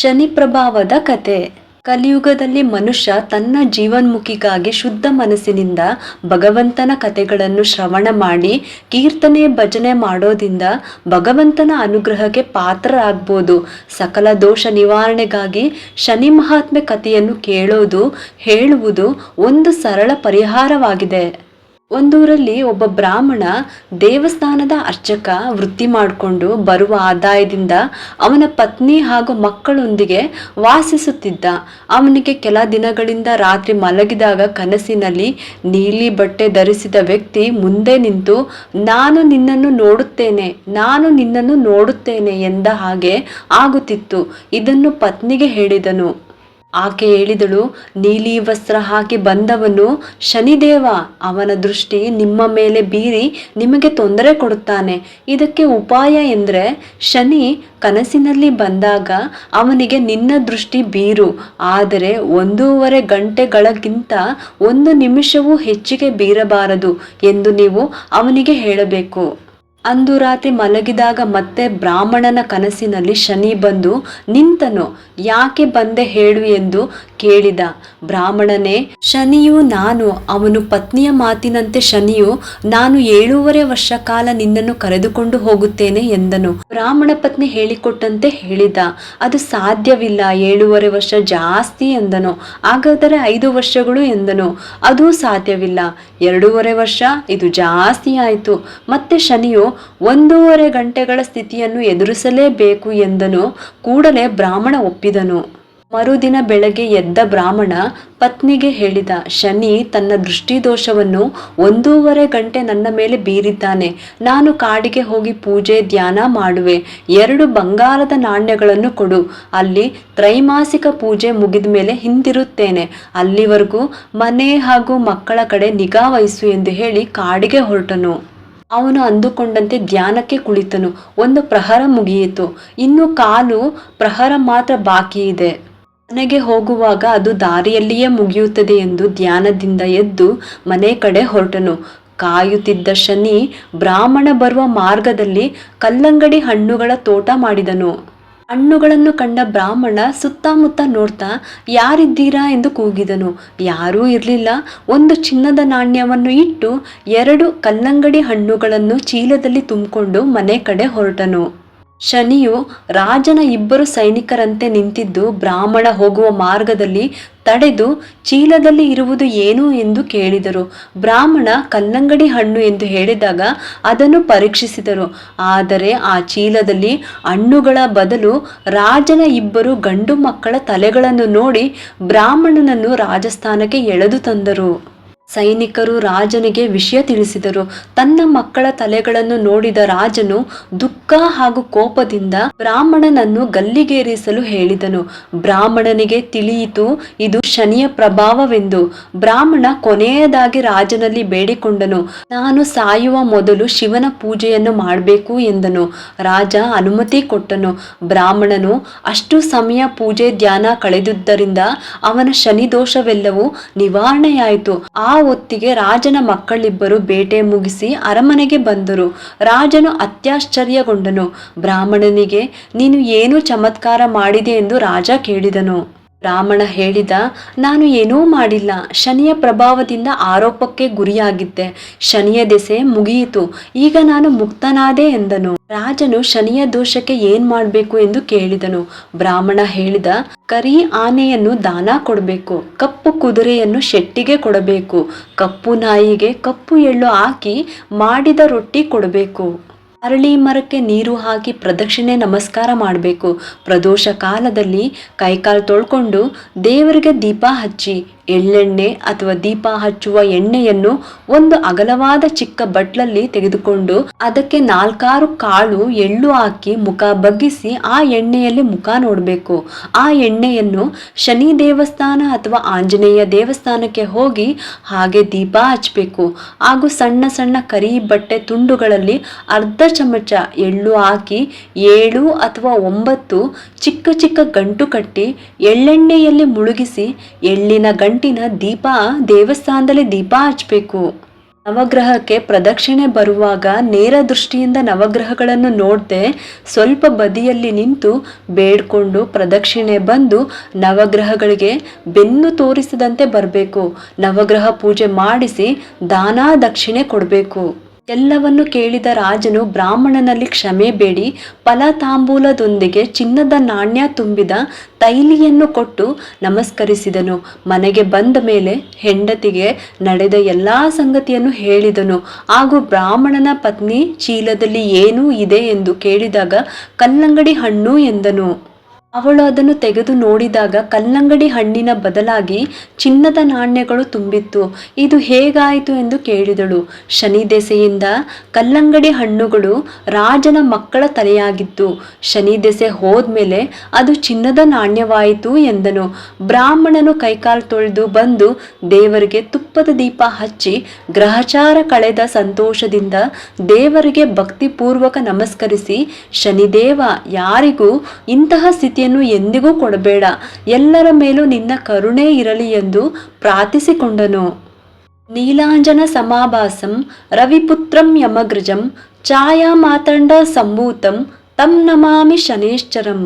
ಶನಿ ಪ್ರಭಾವದ ಕತೆ. ಕಲಿಯುಗದಲ್ಲಿ ಮನುಷ್ಯ ತನ್ನ ಜೀವನ್ಮುಖಿಗಾಗಿ ಶುದ್ಧ ಮನಸ್ಸಿನಿಂದ ಭಗವಂತನ ಕಥೆಗಳನ್ನು ಶ್ರವಣ ಮಾಡಿ, ಕೀರ್ತನೆ, ಭಜನೆ ಮಾಡೋದಿಂದ ಭಗವಂತನ ಅನುಗ್ರಹಕ್ಕೆ ಪಾತ್ರರಾಗ್ಬೋದು. ಸಕಲ ದೋಷ ನಿವಾರಣೆಗಾಗಿ ಶನಿ ಮಹಾತ್ಮೆ ಕಥೆಯನ್ನು ಕೇಳೋದು, ಹೇಳುವುದು ಒಂದು ಸರಳ ಪರಿಹಾರವಾಗಿದೆ. ಒಂದೂರಲ್ಲಿ ಒಬ್ಬ ಬ್ರಾಹ್ಮಣ ದೇವಸ್ಥಾನದ ಅರ್ಚಕ ವೃತ್ತಿ ಮಾಡಿಕೊಂಡು ಬರುವ ಆದಾಯದಿಂದ ಅವನ ಪತ್ನಿ ಹಾಗೂ ಮಕ್ಕಳೊಂದಿಗೆ ವಾಸಿಸುತ್ತಿದ್ದ. ಅವನಿಗೆ ಕೆಲ ದಿನಗಳಿಂದ ರಾತ್ರಿ ಮಲಗಿದಾಗ ಕನಸಿನಲ್ಲಿ ನೀಲಿ ಬಟ್ಟೆ ಧರಿಸಿದ ವ್ಯಕ್ತಿ ಮುಂದೆ ನಿಂತು, ನಾನು ನಿನ್ನನ್ನು ನೋಡುತ್ತೇನೆ, ನಾನು ನಿನ್ನನ್ನು ನೋಡುತ್ತೇನೆ ಎಂದ ಹಾಗೆ ಆಗುತ್ತಿತ್ತು. ಇದನ್ನು ಪತ್ನಿಗೆ ಹೇಳಿದನು. ಆಕೆ ಹೇಳಿದಳು ನೀಲಿ ವಸ್ತ್ರ ಹಾಕಿ ಬಂದವನು ಶನಿದೇವ. ಅವನ ದೃಷ್ಟಿ ನಿಮ್ಮ ಮೇಲೆ ಬೀರಿ ನಿಮಗೆ ತೊಂದರೆ ಕೊಡುತ್ತಾನೆ. ಇದಕ್ಕೆ ಉಪಾಯ ಎಂದರೆ, ಶನಿ ಕನಸಿನಲ್ಲಿ ಬಂದಾಗ ಅವನಿಗೆ ನಿನ್ನ ದೃಷ್ಟಿ ಬೀರು. ಆದರೆ ಒಂದೂವರೆ ಗಂಟೆಗಳಕ್ಕಿಂತ ಒಂದು ನಿಮಿಷವೂ ಹೆಚ್ಚಿಗೆ ಬೀರಬಾರದು ಎಂದು ನೀವು ಅವನಿಗೆ ಹೇಳಬೇಕು. ಅಂದು ರಾತ್ರಿ ಮಲಗಿದಾಗ ಮತ್ತೆ ಬ್ರಾಹ್ಮಣನ ಕನಸಿನಲ್ಲಿ ಶನಿ ಬಂದು, ನಿಂತನು, ಯಾಕೆ ಬಂದೆ ಹೇಳು ಎಂದು ಕೇಳಿದ. ಬ್ರಾಹ್ಮಣನೇ, ಶನಿಯು ನಾನು, ಅವನು ಪತ್ನಿಯ ಮಾತಿನಂತೆ ಶನಿಯು, ನಾನು ಏಳೂವರೆ ವರ್ಷ ಕಾಲ ನಿನ್ನನ್ನು ಕರೆದುಕೊಂಡು ಹೋಗುತ್ತೇನೆ ಎಂದನು. ಬ್ರಾಹ್ಮಣ ಪತ್ನಿ ಹೇಳಿಕೊಟ್ಟಂತೆ ಹೇಳಿದ. ಅದು ಸಾಧ್ಯವಿಲ್ಲ, ಏಳೂವರೆ ವರ್ಷ ಜಾಸ್ತಿ ಎಂದನು. ಹಾಗಾದರೆ ಐದು ವರ್ಷಗಳು ಎಂದನು. ಅದೂ ಸಾಧ್ಯವಿಲ್ಲ. ಎರಡೂವರೆ ವರ್ಷ, ಇದು ಜಾಸ್ತಿ ಆಯಿತು. ಮತ್ತೆ ಶನಿಯು ಒಂದೂವರೆ ಗಂಟೆಗಳ ಸ್ಥಿತಿಯನ್ನು ಎದುರಿಸಲೇಬೇಕು ಎಂದನು. ಕೂಡಲೇ ಬ್ರಾಹ್ಮಣ ಒಪ್ಪಿದನು. ಮರುದಿನ ಬೆಳಗ್ಗೆ ಎದ್ದ ಬ್ರಾಹ್ಮಣ ಪತ್ನಿಗೆ ಹೇಳಿದ, ಶನಿ, ತನ್ನ ದೃಷ್ಟಿದೋಷವನ್ನು ಒಂದೂವರೆ ಗಂಟೆ ನನ್ನ ಮೇಲೆ ಬೀರಿದ್ದಾನೆ. ನಾನು ಕಾಡಿಗೆ ಹೋಗಿ ಪೂಜೆ, ಧ್ಯಾನ ಮಾಡುವೆ. ಎರಡು ಬಂಗಾರದ ನಾಣ್ಯಗಳನ್ನು ಕೊಡು. ಅಲ್ಲಿ ತ್ರೈಮಾಸಿಕ ಪೂಜೆ ಮುಗಿದ ಮೇಲೆ ಹಿಂದಿರುತ್ತೇನೆ. ಅಲ್ಲಿವರೆಗೂ ಮನೆ ಹಾಗೂ ಮಕ್ಕಳ ಕಡೆ ನಿಗಾ ವಹಿಸು ಎಂದು ಹೇಳಿ ಕಾಡಿಗೆ ಹೊರಟನು. ಅವನು ಅಂದುಕೊಂಡಂತೆ ಧ್ಯಾನಕ್ಕೆ ಕುಳಿತನು. ಒಂದು ಪ್ರಹರ ಮುಗಿಯಿತು. ಇನ್ನು ಕಾಲು ಪ್ರಹರ ಮಾತ್ರ ಬಾಕಿ ಇದೆ. ಮನೆಗೆ ಹೋಗುವಾಗ ಅದು ದಾರಿಯಲ್ಲಿಯೇ ಮುಗಿಯುತ್ತದೆ ಎಂದು ಧ್ಯಾನದಿಂದ ಎದ್ದು ಮನೆ ಕಡೆ ಹೊರಟನು. ಕಾಯುತ್ತಿದ್ದ ಶನಿ ಬ್ರಾಹ್ಮಣ ಬರುವ ಮಾರ್ಗದಲ್ಲಿ ಕಲ್ಲಂಗಡಿ ಹಣ್ಣುಗಳ ತೋಟ ಮಾಡಿದನು. ಹಣ್ಣುಗಳನ್ನು ಕಂಡ ಬ್ರಾಹ್ಮಣ ಸುತ್ತಮುತ್ತ ನೋಡ್ತಾ, ಯಾರಿದ್ದೀರಾ? ಎಂದು ಕೂಗಿದನು. ಯಾರೂ ಇರಲಿಲ್ಲ. ಒಂದು ಚಿನ್ನದ ನಾಣ್ಯವನ್ನು ಇಟ್ಟು ಎರಡು ಕಲ್ಲಂಗಡಿ ಹಣ್ಣುಗಳನ್ನು ಚೀಲದಲ್ಲಿ ತುಂಬಿಕೊಂಡು ಮನೆ ಕಡೆ ಹೊರಟನು. ಶನಿಯು ರಾಜನ ಇಬ್ಬರು ಸೈನಿಕರಂತೆ ನಿಂತಿದ್ದು ಬ್ರಾಹ್ಮಣ ಹೋಗುವ ಮಾರ್ಗದಲ್ಲಿ ತಡೆದು ಚೀಲದಲ್ಲಿ ಇರುವುದು ಏನು ಎಂದು ಕೇಳಿದರು. ಬ್ರಾಹ್ಮಣ ಕಲ್ಲಂಗಡಿ ಹಣ್ಣು ಎಂದು ಹೇಳಿದಾಗ ಅದನ್ನು ಪರೀಕ್ಷಿಸಿದರು. ಆದರೆ ಆ ಚೀಲದಲ್ಲಿ ಹಣ್ಣುಗಳ ಬದಲು ರಾಜನ ಇಬ್ಬರು ಗಂಡು ಮಕ್ಕಳ ತಲೆಗಳನ್ನು ನೋಡಿ ಬ್ರಾಹ್ಮಣನನ್ನು ರಾಜಸ್ಥಾನಕ್ಕೆ ಎಳೆದು ತಂದರು. ಸೈನಿಕರು ರಾಜನಿಗೆ ವಿಷಯ ತಿಳಿಸಿದರು. ತನ್ನ ಮಕ್ಕಳ ತಲೆಗಳನ್ನು ನೋಡಿದ ರಾಜನು ದುಃಖ ಹಾಗೂ ಕೋಪದಿಂದ ಬ್ರಾಹ್ಮಣನನ್ನು ಗಲ್ಲಿಗೇರಿಸಲು ಹೇಳಿದನು. ಬ್ರಾಹ್ಮಣನಿಗೆ ತಿಳಿಯಿತು, ಇದು ಶನಿಯ ಪ್ರಭಾವವೆಂದು. ಬ್ರಾಹ್ಮಣ ಕೊನೆಯದಾಗಿ ರಾಜನಲ್ಲಿ ಬೇಡಿಕೊಂಡನು. ನಾನು ಸಾಯುವ ಮೊದಲು ಶಿವನ ಪೂಜೆಯನ್ನು ಮಾಡಬೇಕು ಎಂದನು. ರಾಜ ಅನುಮತಿ ಕೊಟ್ಟನು. ಬ್ರಾಹ್ಮಣನು ಅಷ್ಟು ಸಮಯ ಪೂಜೆ ಧ್ಯಾನ ಕಳೆದುದರಿಂದ ಅವನ ಶನಿ ದೋಷವೆಲ್ಲವೂ ನಿವಾರಣೆಯಾಯಿತು. ಆ ಹೊತ್ತಿಗೆ ರಾಜನ ಮಕ್ಕಳಿಬ್ಬರು ಬೇಟೆ ಮುಗಿಸಿ ಅರಮನೆಗೆ ಬಂದರು. ರಾಜನು ಅತ್ಯಾಶ್ಚರ್ಯಗೊಂಡನು. ಬ್ರಾಹ್ಮಣನಿಗೆ, ನೀನು ಏನು ಚಮತ್ಕಾರ ಮಾಡಿದೆ ಎಂದು ರಾಜ ಕೇಳಿದನು. ಬ್ರಾಹ್ಮಣ ಹೇಳಿದ, ನಾನು ಏನೂ ಮಾಡಿಲ್ಲ. ಶನಿಯ ಪ್ರಭಾವದಿಂದ ಆರೋಪಕ್ಕೆ ಗುರಿಯಾಗಿದ್ದೆ. ಶನಿಯ ದೆಸೆ ಮುಗಿಯಿತು. ಈಗ ನಾನು ಮುಕ್ತನಾದೆ ಎಂದನು. ರಾಜನು ಶನಿಯ ದೋಷಕ್ಕೆ ಏನ್ ಮಾಡಬೇಕು ಎಂದು ಕೇಳಿದನು. ಬ್ರಾಹ್ಮಣ ಹೇಳಿದ, ಕರಿ ಆನೆಯನ್ನು ದಾನ ಕೊಡಬೇಕು. ಕಪ್ಪು ಕುದುರೆಯನ್ನು ಶೆಟ್ಟಿಗೆ ಕೊಡಬೇಕು. ಕಪ್ಪು ನಾಯಿಗೆ ಕಪ್ಪು ಎಳ್ಳು ಹಾಕಿ ಮಾಡಿದ ರೊಟ್ಟಿ ಕೊಡಬೇಕು. ಅರಳಿ ಮರಕ್ಕೆ ನೀರು ಹಾಕಿ ಪ್ರದಕ್ಷಿಣೆ ನಮಸ್ಕಾರ ಮಾಡಬೇಕು. ಪ್ರದೋಷ ಕಾಲದಲ್ಲಿ ಕೈಕಾಲು ತೊಳ್ಕೊಂಡು ದೇವರಿಗೆ ದೀಪ ಹಚ್ಚಿ ಎಳ್ಳೆಣ್ಣೆ ಅಥವಾ ದೀಪ ಹಚ್ಚುವ ಎಣ್ಣೆಯನ್ನು ಒಂದು ಅಗಲವಾದ ಚಿಕ್ಕ ಬಟ್ಲಲ್ಲಿ ತೆಗೆದುಕೊಂಡು ಅದಕ್ಕೆ ನಾಲ್ಕಾರು ಕಾಳು ಎಳ್ಳು ಹಾಕಿ ಮುಖ ಬಗ್ಗಿಸಿ ಆ ಎಣ್ಣೆಯಲ್ಲಿ ಮುಖ ನೋಡಬೇಕು. ಆ ಎಣ್ಣೆಯನ್ನು ಶನಿ ದೇವಸ್ಥಾನ ಅಥವಾ ಆಂಜನೇಯ ದೇವಸ್ಥಾನಕ್ಕೆ ಹೋಗಿ ಹಾಗೆ ದೀಪ ಹಚ್ಚಬೇಕು. ಹಾಗೂ ಸಣ್ಣ ಸಣ್ಣ ಕರಿ ಬಟ್ಟೆ ತುಂಡುಗಳಲ್ಲಿ ಅರ್ಧ ಚಮಚ ಎಳ್ಳು ಹಾಕಿ ಏಳು ಅಥವಾ ಒಂಬತ್ತು ಚಿಕ್ಕ ಚಿಕ್ಕ ಗಂಟು ಕಟ್ಟಿ ಎಳ್ಳೆಣ್ಣೆಯಲ್ಲಿ ಮುಳುಗಿಸಿ ಎಳ್ಳಿನ ಗಂಟಿನ ದೀಪ ದೇವಸ್ಥಾನದಲ್ಲಿ ದೀಪ ಹಚ್ಚಬೇಕು. ನವಗ್ರಹಕ್ಕೆ ಪ್ರದಕ್ಷಿಣೆ ಬರುವಾಗ ನೇರ ದೃಷ್ಟಿಯಿಂದ ನವಗ್ರಹಗಳನ್ನು ನೋಡದೆ ಸ್ವಲ್ಪ ಬದಿಯಲ್ಲಿ ನಿಂತು ಬೇಡ್ಕೊಂಡು ಪ್ರದಕ್ಷಿಣೆ ಬಂದು ನವಗ್ರಹಗಳಿಗೆ ಬೆನ್ನು ತೋರಿಸದಂತೆ ಬರಬೇಕು. ನವಗ್ರಹ ಪೂಜೆ ಮಾಡಿಸಿ ದಾನ ದಕ್ಷಿಣೆ ಕೊಡಬೇಕು. ಎಲ್ಲವನ್ನು ಕೇಳಿದ ರಾಜನು ಬ್ರಾಹ್ಮಣನಲ್ಲಿ ಕ್ಷಮೆ ಬೇಡಿ ಫಲ ತಾಂಬೂಲದೊಂದಿಗೆ ಚಿನ್ನದ ನಾಣ್ಯ ತುಂಬಿದ ತೈಲಿಯನ್ನು ಕೊಟ್ಟು ನಮಸ್ಕರಿಸಿದನು. ಮನೆಗೆ ಬಂದ ಮೇಲೆ ಹೆಂಡತಿಗೆ ನಡೆದ ಎಲ್ಲ ಸಂಗತಿಯನ್ನು ಹೇಳಿದನು. ಹಾಗೂ ಬ್ರಾಹ್ಮಣನ ಪತ್ನಿ ಚೀಲದಲ್ಲಿ ಏನೂ ಇದೆ ಎಂದು ಕೇಳಿದಾಗ, ಕಲ್ಲಂಗಡಿ ಹಣ್ಣು ಎಂದನು. ಅವಳು ಅದನ್ನು ತೆಗೆದು ನೋಡಿದಾಗ ಕಲ್ಲಂಗಡಿ ಹಣ್ಣಿನ ಬದಲಾಗಿ ಚಿನ್ನದ ನಾಣ್ಯಗಳು ತುಂಬಿತ್ತು. ಇದು ಹೇಗಾಯಿತು ಎಂದು ಕೇಳಿದಳು. ಶನಿ ದೆಸೆಯಿಂದ ಕಲ್ಲಂಗಡಿ ಹಣ್ಣುಗಳು ರಾಜನ ಮಕ್ಕಳ ತಲೆಯಾಗಿತ್ತು. ಶನಿ ದೆಸೆ ಹೋದ್ಮೇಲೆ ಅದು ಚಿನ್ನದ ನಾಣ್ಯವಾಯಿತು ಎಂದನು. ಬ್ರಾಹ್ಮಣನು ಕೈಕಾಲು ತೊಳೆದು ಬಂದು ದೇವರಿಗೆ ತುಪ್ಪದ ದೀಪ ಹಚ್ಚಿ ಗ್ರಹಚಾರ ಕಳೆದ ಸಂತೋಷದಿಂದ ದೇವರಿಗೆ ಭಕ್ತಿಪೂರ್ವಕ ನಮಸ್ಕರಿಸಿ, ಶನಿದೇವ, ಯಾರಿಗೂ ಇಂತಹ ಸ್ಥಿತಿಯನ್ನು ಎಂದಿಗೂ ಕೊಡಬೇಡ. ಎಲ್ಲರ ಮೇಲೂ ನಿನ್ನ ಕರುಣೆ ಇರಲಿ ಎಂದು ಪ್ರಾರ್ಥಿಸಿಕೊಂಡನು. ನೀಲಾಂಜನ ಸಮಾಭಾಸಂ, ರವಿಪುತ್ರಂ ಯಮಗೃಜಂ ಛಾಯಾ ಮಾತಂಡ ಸಂಭೂತಂ, ತಂ ನಮಾಮಿ ಶನೇಶ್ಚರಂ.